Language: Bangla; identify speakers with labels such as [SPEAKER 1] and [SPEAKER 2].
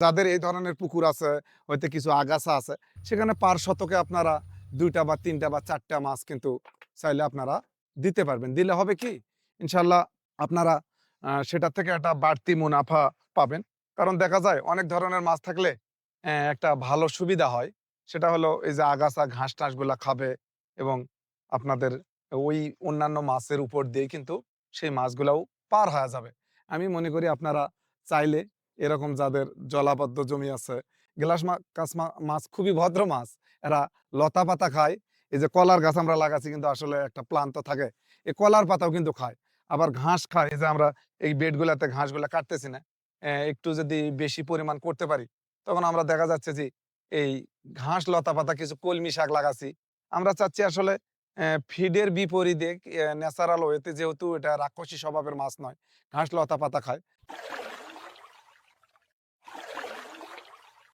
[SPEAKER 1] যাদের এই ধরনের পুকুর আছে, হয়তো কিছু আগাছা আছে, সেখানে পার শতকে আপনারা দুইটা বা তিনটা বা চারটা মাছ কিন্তু চাইলে আপনারা দিতে পারবেন। দিলে হবে কি? ইনশাল্লাহ আপনারা সেটা থেকে একটা বাড়তি মুনাফা পাবেন। কারণ দেখা যায় অনেক ধরনের মাছ থাকলে একটা ভালো সুবিধা হয়। সেটা হলো এই যে আগাছা, ঘাস টাসগুলা খাবে এবং আপনাদের ওই অন্যান্য মাছের উপর দিয়ে কিন্তু সেই মাছগুলাও পার হয়ে যাবে। আমি মনে করি আপনারা চাইলে এরকম যাদের জলাবদ্ধ জমি আছে। গ্লাস কাছ মাছ খুবই ভদ্র মাছ। এরা লতা পাতা খায়। এই যে কলার গাছ আমরা লাগাচ্ছি কিন্তু আসলে একটা প্লান্ত থাকে। এই কলার পাতাও কিন্তু খায়। আবার ঘাস খায়। এই যে আমরা এই বেডগুলাতে ঘাসগুলা কাটতেছি না একটু যদি বেশি পরিমাণ করতে পারি, তখন আমরা দেখা যাচ্ছে যে এই ঘাস, লতা পাতা কিছু কলমি শাক লাগাচ্ছি। আমরা চাচ্ছি আসলে ফিডের বিপরীতে ন্যাচারাল ওয়েতে যেহেতু এটা রাক্ষসী স্বভাবের মাছ নয়, ঘাস, লতা পাতা খায়।